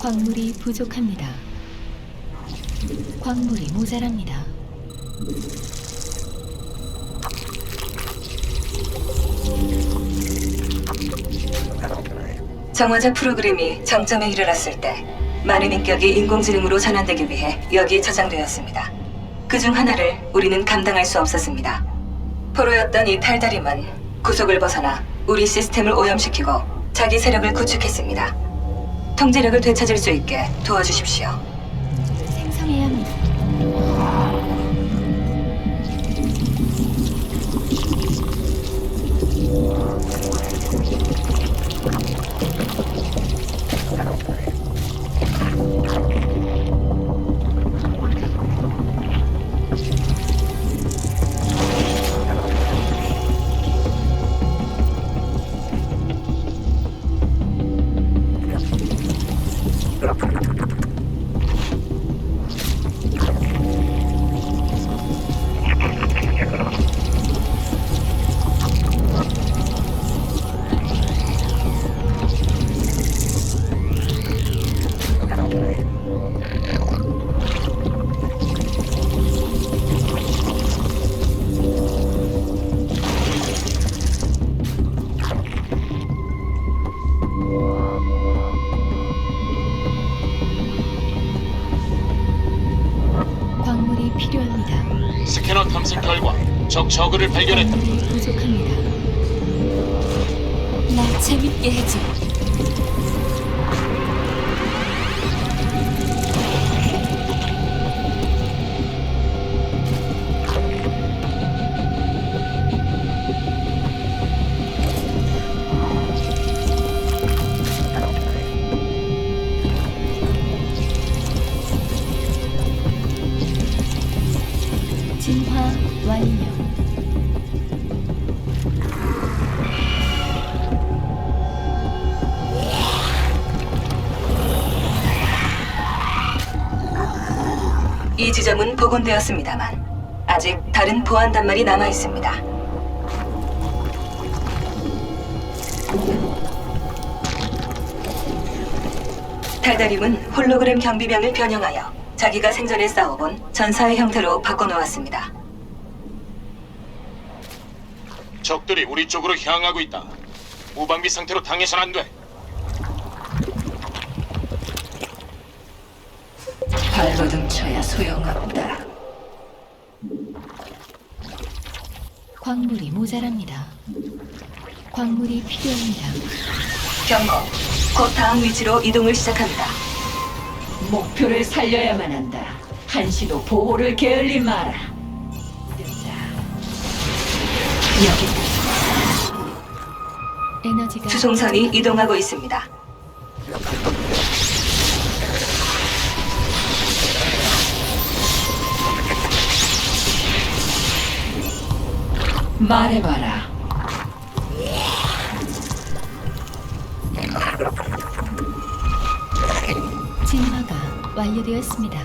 광물이 부족합니다. 광물이 모자랍니다. 정화자 프로그램이 정점에 이르렀을 때 많은 인격이 인공지능으로 전환되기 위해 여기에 저장되었습니다. 그 중 하나를 우리는 감당할 수 없었습니다. 포로였던 이 탈다림은 구속을 벗어나 우리 시스템을 오염시키고 자기 세력을 구축했습니다. 통제력을 되찾을 수 있게 도와주십시오. 저그를 발견했다. 부족합니다. 나 재밌게 해줘. 이 지점은 복원되었습니다만 아직 다른 보안 단말이 남아 있습니다. 달달임은 홀로그램 경비병을 변형하여 자기가 생전에 싸워본 전사의 형태로 바꿔놓았습니다. 적들이 우리 쪽으로 향하고 있다. 무방비 상태로 당해선 안 돼. 소용없다. 광물이 모자랍니다. 광물이 필요합니다. 경고. 곧 다음 위치로 이동을 시작합니다. 목표를 살려야만 한다. 한시도 보호를 게을리 마라. 여기 에너지가 수송선이 이동하고 있습니다. 말해봐라. 진화가 완료되었습니다.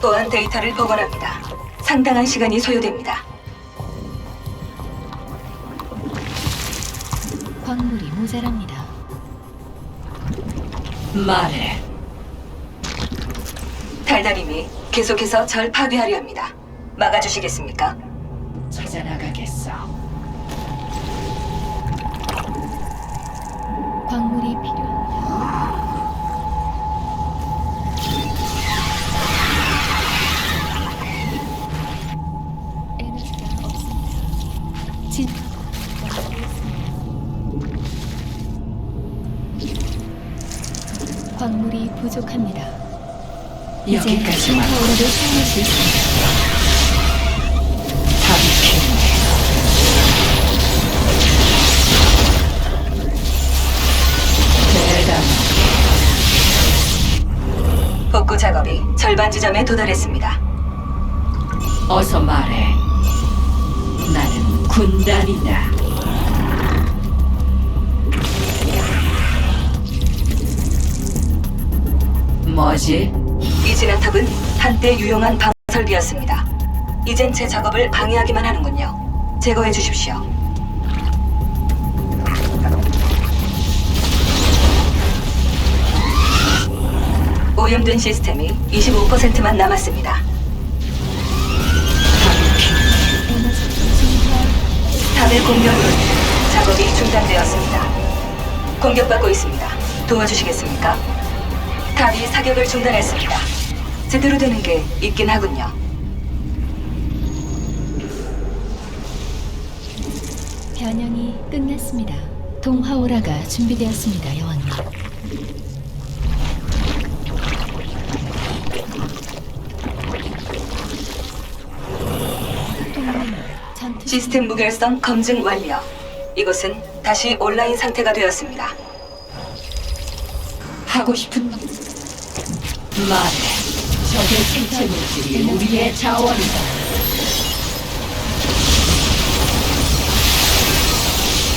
보안 데이터를 복원합니다. 상당한 시간이 소요됩니다. 광물이 모자랍니다. 말해. 달달임이 계속해서 절 파괴하려 합니다. 막아주시겠습니까? 찾아나가겠어. 광물이 필요합니다. 에너지가 없습니다. 완료되었습니다. 광물이 부족합니다. 와. 오라를 사용할 수 있습니다. 답이 필요해. 대담. 복구 작업이 절반 지점에 도달했습니다. 어서 말해. 나는 군단이다. 뭐지? 이 진압탑은 한때 유용한 방 설비였습니다. 이젠 제 작업을 방해하기만 하는군요. 제거해 주십시오. 오염된 시스템이 25%만 남았습니다. 탑의 공격으로 작업이 중단되었습니다. 공격받고 있습니다. 도와주시겠습니까? 탑이 사격을 중단했습니다. 제대로 되는 게 있긴 하군요. 변형이 끝났습니다. 동화 오라가 준비되었습니다, 여왕님. 시스템 무결성 검증 완료. 이곳은 다시 온라인 상태가 되었습니다. 하고 싶은 말- 말해. 적의 생체 물질이 우리의 자원이다.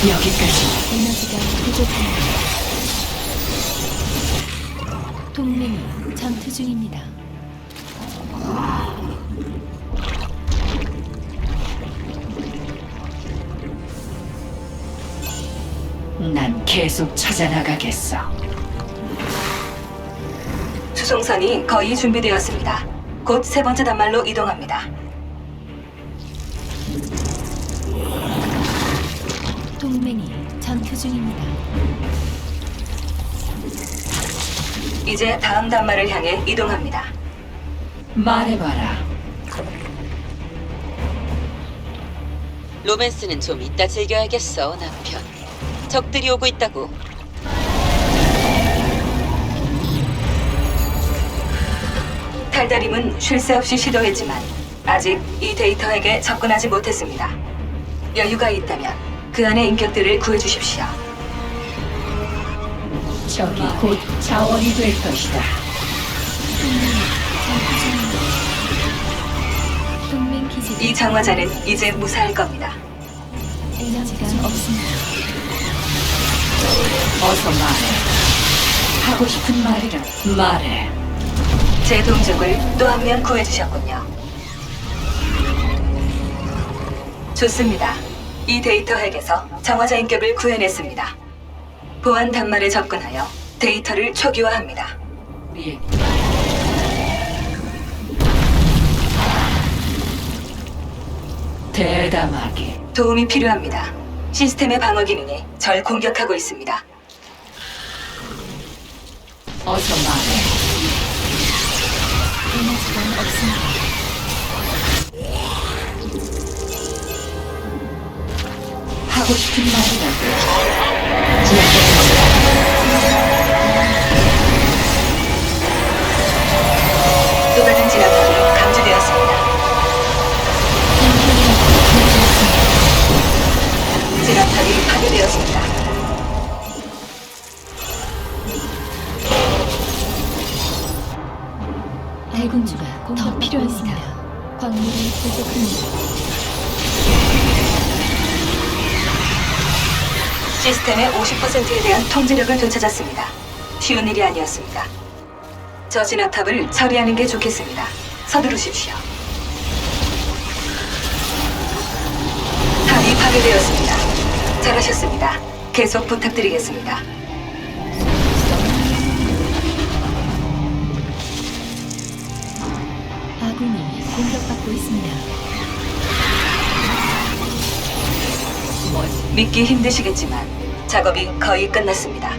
여기까지. 에너지가 부족합니다. 동맹이 전투 중입니다. 난 계속 찾아나가겠어. 수송선이 거의 준비되었습니다. 곧 세 번째 단말로 이동합니다. 동맹이 전투 중입니다. 이제 다음 단말을 향해 이동합니다. 말해봐라. 로맨스는 좀 이따 즐겨야겠어, 남편. 적들이 오고 있다고. 탈다림은 쉴 새 없이 시도했지만 아직 이 데이터에게 접근하지 못했습니다. 여유가 있다면 그 안의 인격들을 구해주십시오. 적이 곧 자원이 될 것이다. 동맹 기지가 이 장화자는 이제 무사할 겁니다. 에너지가 없습니다. 어서 말해. 하고 싶은 말이라 말해. 제 동족을 또 한 명 구해주셨군요. 좋습니다. 이 데이터 핵에서 정화자 인격을 구해냈습니다. 보안 단말에 접근하여 데이터를 초기화합니다. 우리 대담하게 도움이 필요합니다. 시스템의 방어 기능이 절 공격하고 있습니다. 어서 말해. 없습니다. 하고 싶은 말이라도 또 다른 진압탑이 감지되었습니다. 진압탑이 파괴되었습니다. 부족합니다. 시스템의 50%에 대한 통제력을 되찾았습니다. 쉬운 일이 아니었습니다. 저 진압탑을 처리하는 게 좋겠습니다. 서두르십시오. 탑이 파괴되었습니다. 잘하셨습니다. 계속 부탁드리겠습니다. 아군이 공격받 믿기 힘드시겠지만 작업이 거의 끝났습니다.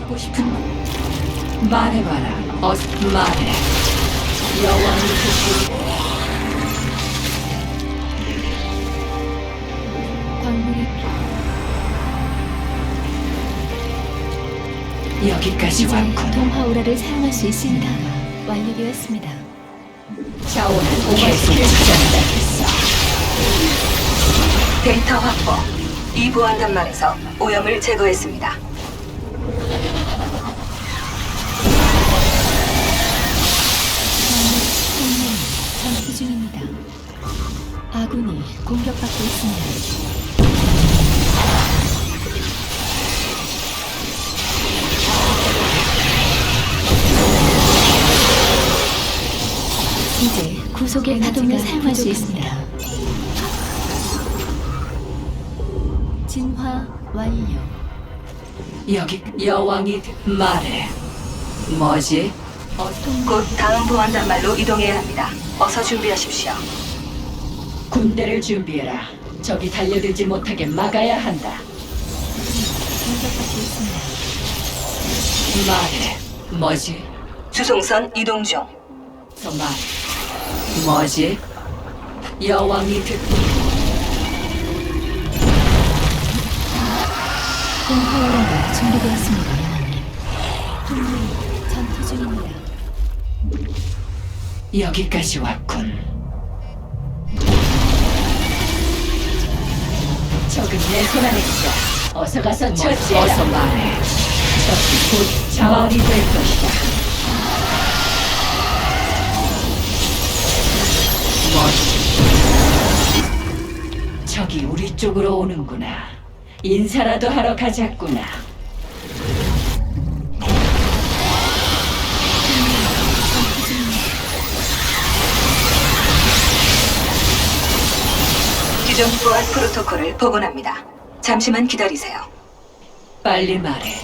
하고 싶은 말 말해봐라. 어서 말해. 여왕이 듣고 광물이 여기까지 왔군. 동화오라를 사용할 수 있습니다. 완료되었습니다. 자원은 계속 찾아나가겠어. 데이터 확보. 이 보안 단말에서 오염을 제거했습니다. 동맹이 전투 중입니다. 아군이 공격받고 있습니다. 이제 구속의 파동을 사용할 수 있습니다. 진화 완료. 여기 여왕이 말해. 뭐지? 어통 곧 다음 보안 단말로 이동해야 합니다. 어서 준비하십시오. 군대를 준비해라. 적이 달려들지 못하게 막아야 한다. 공격받고 있습니다. 말해. 뭐지? 주송선 이동 중. 더 말해. 뭐지? 여왕이 듣고 공허오라가 준비되었습니다. 동맹 전투 중입니다. 여기까지 왔군. 적은 내 손 안에 있다. 어서 가서 처치해라. 어서 말해. 적이 곧 자원이 될 것이다. 뭐지? 적이 우리 쪽으로 오는구나. 인사라도 하러 가자꾸나. 기존 보안 프로토콜을 복원합니다. 잠시만 기다리세요. 빨리 말해.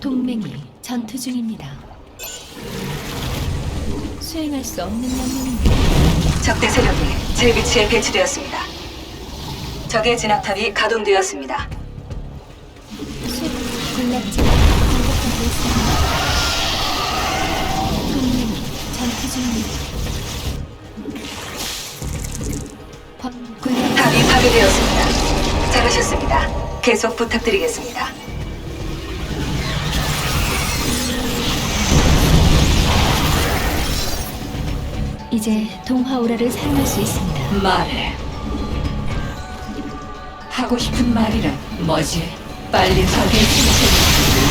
동맹이 전투 중입니다. 수행할 수 없는 명령입니다. 적대 세력이 제 위치에 배치되었습니다. 적의 진압탑이 가동되었습니다. 군락지가 공격받고 있습니다. 동맹이 전투 중입니다. 관- 군락 탑이 파괴되었습니다. 잘하셨습니다. 계속 부탁드리겠습니다. 이제 동화오라를 사용할 수 있습니다. 말해. 하고 싶은 말이란 뭐지? 빨리 적의 신체를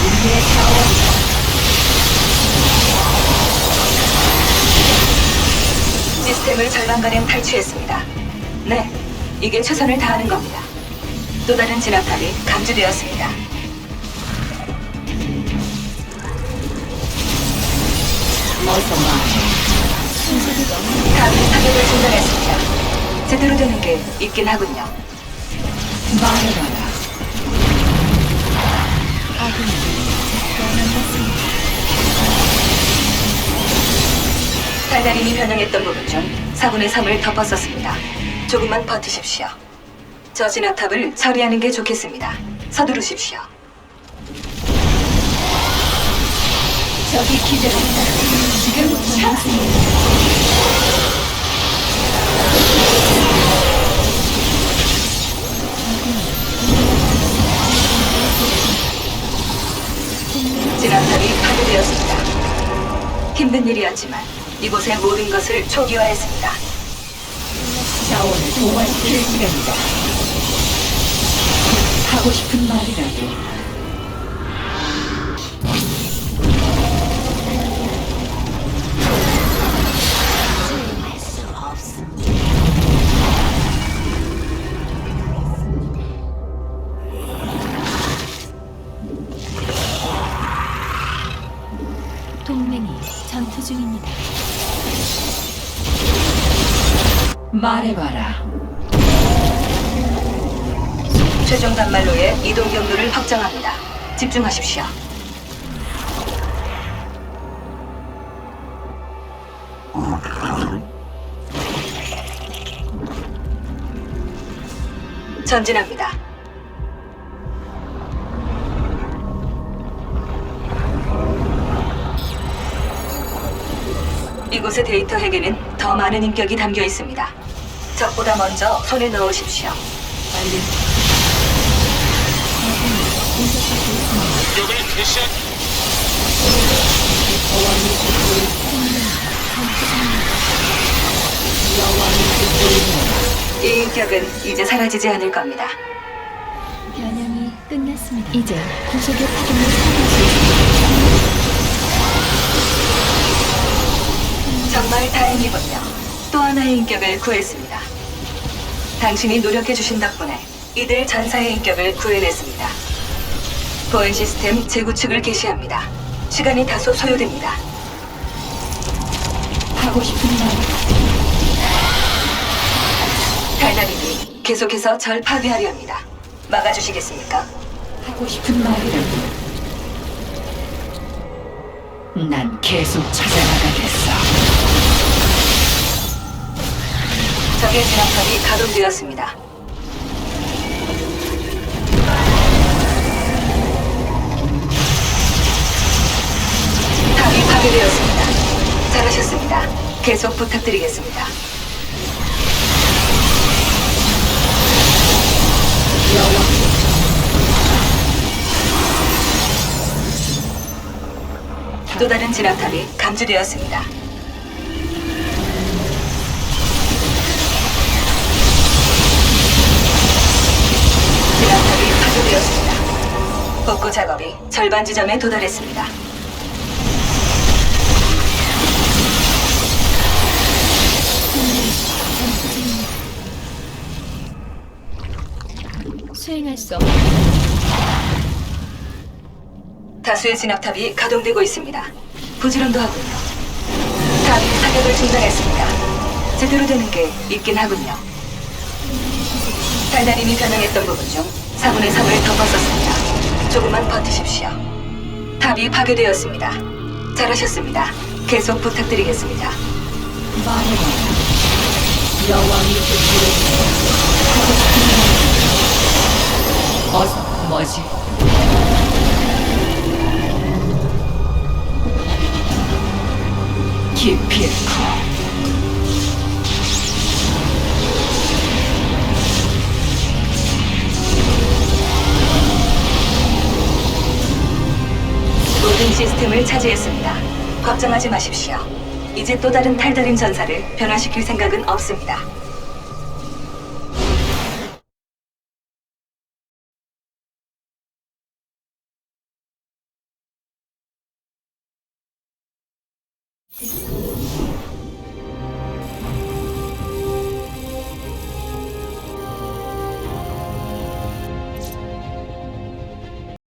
우리의 자원. 시스템을 절반가량 탈취했습니다. 네, 이게 최선을 다하는 겁니다. 또 다른 진압탑이 감지되었습니다. 어서 너무 탑이 사격을 중단했습니다. 제대로 되는 게 있긴 하군요. 적과 만났습니다. 달달임이 변형했던 부분 중 4분의 3을 덮었었습니다. 조금만 버티십시오. 저 진압탑을 처리하는 게 좋겠습니다. 서두르십시오. 적이 기다린다. 지금 차. 진압탑이 파괴되었습니다. 힘든 일이었지만 이곳의 모든 것을 초기화했습니다. 자원을 동화시킬 시간이다. 하고 싶은 말이라도. 말해봐라. 최종 단말로의 이동 경로를 확정합니다. 집중하십시오. 전진합니다. 이곳의 데이터 핵에는 더 많은 인격이 담겨 있습니다. 적보다 먼저 손에 넣으십시오. 빨리 공격을 개시한. 이 인격은 이제 사라지지 않을 겁니다. 변형이 끝났습니다. 이제 구속의 파동을. 정말 다행이군요. 또 하나의 인격을 구했습니다. 당신이 노력해주신 덕분에 이들 전사의 인격을 구해냈습니다. 보안 시스템 재구축을 개시합니다. 시간이 다소 소요됩니다. 하고 싶은 말. 달달님이 계속해서 절 파괴하려 합니다. 막아주시겠습니까? 하고 싶은 말이라도. 난 계속 찾아나가겠어. 적의 진압탑이 가동되었습니다. 탑이 파괴되었습니다. 잘하셨습니다. 계속 부탁드리겠습니다. 또 다른 진압탑이 감지되었습니다. 복구 작업이 절반 지점에 도달했습니다. 수행할 수 없는 다수의 진압탑이 가동되고 있습니다. 부지런도 하군요. 탑이 사격을 중단했습니다. 제대로 되는 게 있긴 하군요. 달달임이 가능했던 부분 중 4분의 3을 덮었었습니다. 조금만 버티십시오. 탑이 파괴되었습니다. 잘하셨습니다. 계속 부탁드리겠습니다. 여왕이 말. 어서 뭐지? 기필코 시스템을 차지했습니다. 걱정하지 마십시오. 이제 또 다른 탈다림 전사를 변화시킬 생각은 없습니다.